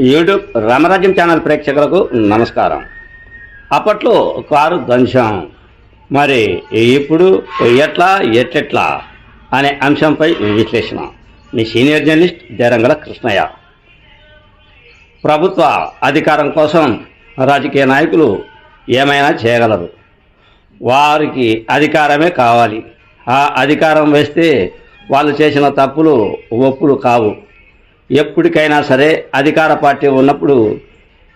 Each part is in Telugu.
యూట్యూబ్ రామరాజ్యం ఛానల్ ప్రేక్షకులకు నమస్కారం. అప్పట్లో కారు ధ్వంసం. మరి ఇప్పుడు ఎట్లా ఎట్లెట్లా అనే అంశంపై విశ్లేషణ. మీ సీనియర్ జర్నలిస్ట్ జరంగల కృష్ణయ్య. ప్రభుత్వ అధికారం కోసం రాజకీయ నాయకులు ఏమైనా చేయగలరు? వారికి అధికారమే కావాలి. ఆ అధికారం వేస్తే వాళ్ళు చేసిన తప్పులు ఒప్పులు కావు. ఎప్పటికైనా సరే అధికార పార్టీ ఉన్నప్పుడు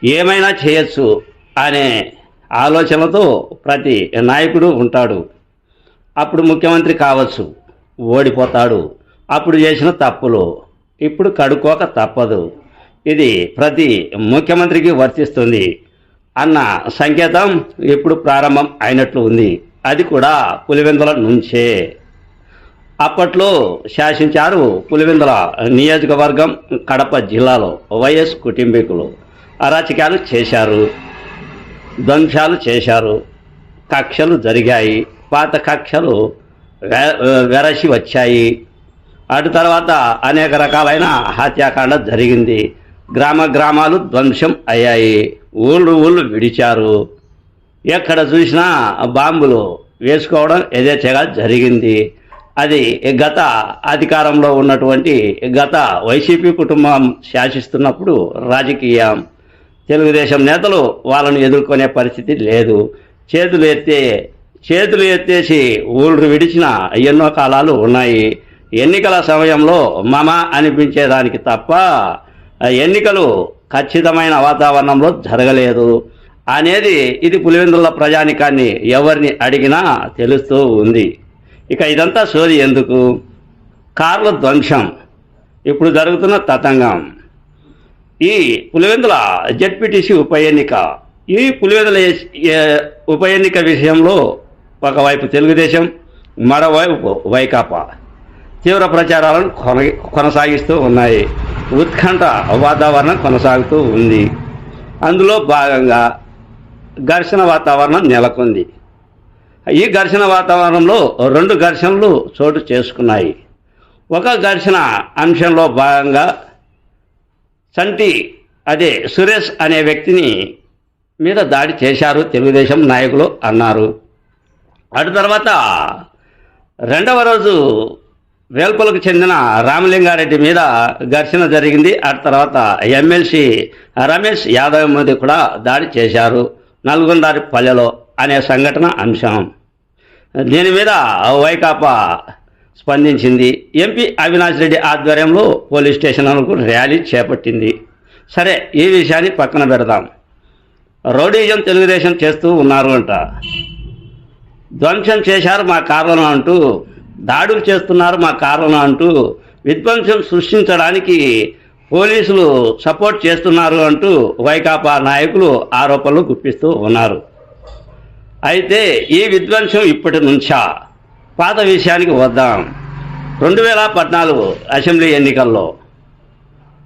ఏమైనా చేయొచ్చు అనే ఆలోచనతో ప్రతి నాయకుడు ఉంటాడు. అప్పుడు ముఖ్యమంత్రి కావచ్చు ఓడిపోతాడు. అప్పుడు చేసిన తప్పులు ఇప్పుడు కడుక్కోక తప్పదు. ఇది ప్రతి ముఖ్యమంత్రికి వర్తిస్తుంది అన్న సంకేతం ఇప్పుడు ప్రారంభం అయినట్లు ఉంది. అది కూడా పులివెందుల నుంచే. అప్పట్లో శాసించారు పులివెందుల నియోజకవర్గం కడప జిల్లాలో వైఎస్ కుటుంబీకులు. అరాచకాలు చేశారు. ధ్వంసాలు చేశారు. కక్షలు జరిగాయి. పాత కక్షలు వెరసి వచ్చాయి. అటు తర్వాత అనేక రకాలైన హత్యాకాండ జరిగింది. గ్రామ గ్రామాలు ధ్వంసం అయ్యాయి. ఊళ్ళు ఊళ్ళు విడిచారు. ఎక్కడ చూసినా బాంబులు వేసుకోవడం యథేచ్ఛగా జరిగింది. అది గత అధికారంలో ఉన్నటువంటి గత వైసీపీ కుటుంబం శాసిస్తున్నప్పుడు రాజకీయం తెలుగుదేశం నేతలు వాళ్ళను ఎదుర్కొనే పరిస్థితి లేదు. చేతులు ఎత్తే చేతులు ఎత్తేసి ఊళ్ళు విడిచిన ఎన్నో కాలాలు ఉన్నాయి. ఎన్నికల సమయంలో మమ అనిపించేదానికి తప్ప ఎన్నికలు ఖచ్చితమైన వాతావరణంలో జరగలేదు అనేది ఇది పులివెందుల ప్రజానికాన్ని ఎవరిని అడిగినా తెలుస్తూ ఉంది. ఇక ఇదంతా సోది ఎందుకు? కార్ల ధ్వంసం. ఇప్పుడు జరుగుతున్న తతంగం. ఈ పులివెందుల జెడ్పీటీసీ ఉప ఎన్నిక. ఈ పులివెందుల ఉప ఎన్నిక విషయంలో ఒకవైపు తెలుగుదేశం మరోవైపు వైకాపా. తీవ్ర ప్రచారాలను కొన కొనసాగిస్తూ ఉన్నాయి. ఉత్కంఠ వాతావరణం కొనసాగుతూ ఉంది. అందులో భాగంగా ఘర్షణ వాతావరణం నెలకొంది. ఈ ఘర్షణ వాతావరణంలో రెండు ఘర్షణలు చోటు చేసుకున్నాయి. ఒక ఘర్షణ అంశంలో భాగంగా సంటి అదే సురేష్ అనే వ్యక్తిని మీద దాడి చేశారు తెలుగుదేశం నాయకులు అన్నారు. అటు తర్వాత రెండవ రోజు వేల్పలకు చెందిన రామలింగారెడ్డి మీద ఘర్షణ జరిగింది. అటు తర్వాత ఎమ్మెల్సీ రమేష్ యాదవ్ మీద కూడా దాడి చేశారు. నల్గొండారి పల్లెలో అనే సంఘటన అంశం. దీని మీద వైకాపా స్పందించింది. ఎంపీ అవినాష్ రెడ్డి ఆధ్వర్యంలో పోలీస్ స్టేషన్లకు ర్యాలీ చేపట్టింది. సరే ఈ విషయాన్ని పక్కన పెడదాం. రౌడీజం తెలుగుదేశం చేస్తూ ఉన్నారు అంట. ధ్వంసం చేశారు మా కార్లను అంటూ దాడులు చేస్తున్నారు మా కార్లను అంటూ విధ్వంసం సృష్టించడానికి పోలీసులు సపోర్ట్ చేస్తున్నారు అంటూ వైకాపా నాయకులు ఆరోపణలు గుప్పిస్తూ ఉన్నారు. అయితే ఈ విధ్వంసం ఇప్పటి నుంచా? పాత విషయానికి వద్దాం. రెండు వేల పద్నాలుగు అసెంబ్లీ ఎన్నికల్లో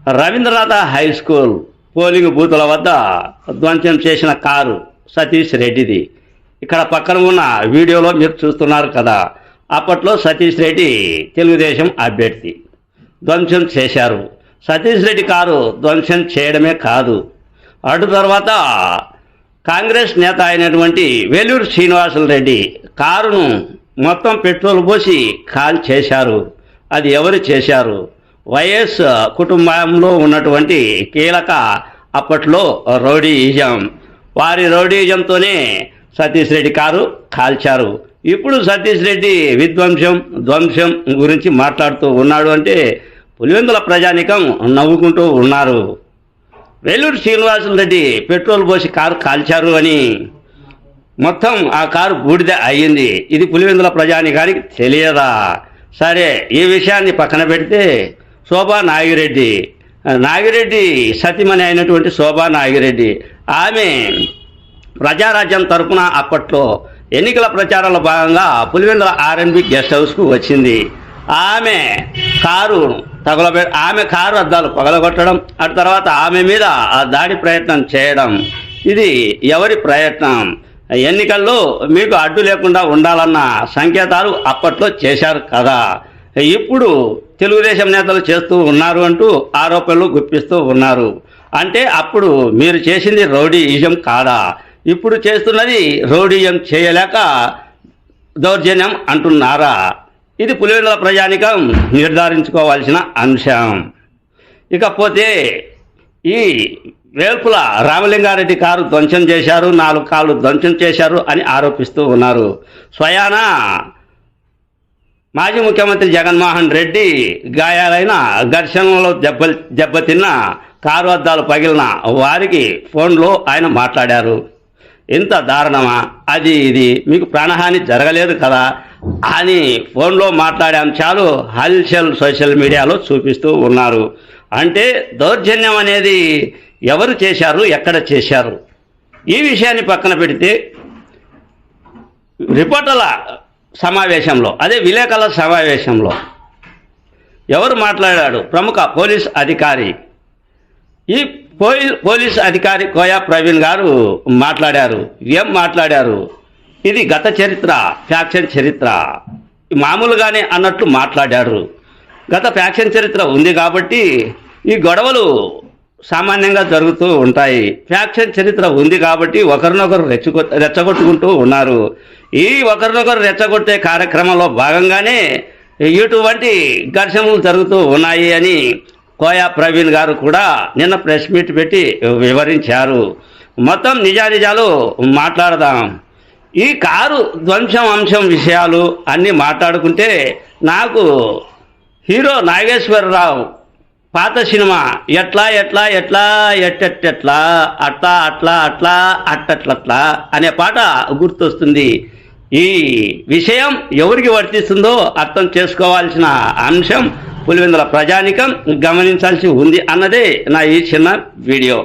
రవీంద్రనాథ హై స్కూల్ పోలింగ్ బూతుల వద్ద ధ్వంసం చేసిన కారు సతీష్ రెడ్డిది. ఇక్కడ పక్కన ఉన్న వీడియోలో మీరు చూస్తున్నారు కదా. అప్పట్లో సతీష్ రెడ్డి తెలుగుదేశం అభ్యర్థి. ధ్వంసం చేశారు. సతీష్ రెడ్డి కారు ధ్వంసం చేయడమే కాదు. అటు తర్వాత కాంగ్రెస్ నేత అయినటువంటి వేలూరు శ్రీనివాసులు రెడ్డి కారును మొత్తం పెట్రోల్ పోసి కాల్ చేశారు. అది ఎవరు చేశారు? వైఎస్ కుటుంబంలో ఉన్నటువంటి కీలక అప్పట్లో రౌడీయిజం. వారి రౌడీయిజంతోనే సతీష్ రెడ్డి కారు కాల్చారు. ఇప్పుడు సతీష్ రెడ్డి విధ్వంసం ధ్వంసం గురించి మాట్లాడుతూ ఉన్నాడు అంటే పులివెందుల ప్రజానికం నవ్వుకుంటూ ఉన్నారు. వెల్లూరు శ్రీనివాసులు రెడ్డి పెట్రోల్ పోసి కారు కాల్చారు అని మొత్తం ఆ కారు బూడిద అయ్యింది. ఇది పులివెందుల ప్రజానికానికి తెలియదా? సరే ఈ విషయాన్ని పక్కన పెడితే శోభా నాగిరెడ్డి. నాగిరెడ్డి సతీమణి అయినటువంటి శోభా నాగిరెడ్డి. ఆమె ప్రజారాజ్యం తరపున అప్పట్లో ఎన్నికల ప్రచారంలో భాగంగా పులివెందుల ఆర్ఎన్బి గెస్ట్ హౌస్కు వచ్చింది. ఆమె కారు తగలబె ఆమె కారు అద్దాలు పగలగొట్టడం అటు తర్వాత ఆమె మీద ఆ దాడి ప్రయత్నం చేయడం. ఇది ఎవరి ప్రయత్నం? ఎన్నికల్లో మీకు అడ్డు లేకుండా ఉండాలన్న సంకేతాలు అప్పట్లో చేశారు కదా. ఇప్పుడు తెలుగుదేశం నేతలు చేస్తూ ఉన్నారు అంటూ ఆరోపణలు గుప్పిస్తూ ఉన్నారు. అంటే అప్పుడు మీరు చేసింది రౌడీయిజం కాదా? ఇప్పుడు చేస్తున్నది రౌడీయం చేయలేక దౌర్జన్యం అంటున్నారా? ఇది పులివెందుల ప్రజానికం నిర్ధారించుకోవాల్సిన అంశం. ఇకపోతే ఈ వేల్పుల రామలింగారెడ్డి కారు ధ్వంసం చేశారు నాలుగు కాళ్ళు ధ్వంసం చేశారు అని ఆరోపిస్తూ ఉన్నారు. స్వయాన మాజీ ముఖ్యమంత్రి జగన్మోహన్ రెడ్డి గాయాలైన ఘర్షణలో దెబ్బ దెబ్బతిన్న కారు అద్దాలు పగిలిన వారికి ఫోన్లో ఆయన మాట్లాడారు. ఇంత దారుణమా? అది ఇది. మీకు ప్రాణహాని జరగలేదు కదా? అని ఫోన్లో మాట్లాడే. అంశాలు హల్చల్ సోషల్ మీడియాలో చూపిస్తూ ఉన్నారు. అంటే దౌర్జన్యం అనేది ఎవరు చేశారు? ఎక్కడ చేశారు? ఈ విషయాన్ని పక్కన పెడితే రిపోర్టర్ల సమావేశంలో అదే విలేకరుల సమావేశంలో ఎవరు మాట్లాడాడు? ప్రముఖ పోలీస్ అధికారి ఈ పోలీస్ అధికారి కోయా ప్రవీణ్ గారు మాట్లాడారు. ఏం మాట్లాడారు? ఇది గత చరిత్ర ఫ్యాక్షన్ చరిత్ర. మామూలుగానే అన్నట్లు మాట్లాడారు. గత ఫ్యాక్షన్ చరిత్ర ఉంది కాబట్టి ఈ గొడవలు సామాన్యంగా జరుగుతూ ఉంటాయి. ఫ్యాక్షన్ చరిత్ర ఉంది కాబట్టి ఒకరినొకరు రెచ్చగొ రెచ్చగొట్టుకుంటూ ఉన్నారు. ఈ ఒకరినొకరు రెచ్చగొట్టే కార్యక్రమంలో భాగంగానే ఇటువంటి ఘర్షణలు జరుగుతూ ఉన్నాయి అని కోయా ప్రవీణ్ గారు కూడా నిన్న ప్రెస్ మీట్ పెట్టి వివరించారు. మొత్తం నిజానిజాలు మాట్లాడదాం. ఈ కారు ధ్వంసం అంశం విషయాలు అన్నీ మాట్లాడుకుంటే నాకు హీరో నాగేశ్వరరావు పాత సినిమా ఎట్లా ఎట్లా ఎట్లా ఎట్టెట్టెట్లా అట్లా అట్లా అట్లా అట్టట్లట్లా అనే పాట గుర్తొస్తుంది. ఈ విషయం ఎవరికి వర్తిస్తుందో అర్థం చేసుకోవాల్సిన అంశం పులివెందుల ప్రజానికం గమనించాల్సి ఉంది అన్నదే నా ఈ చిన్న వీడియో.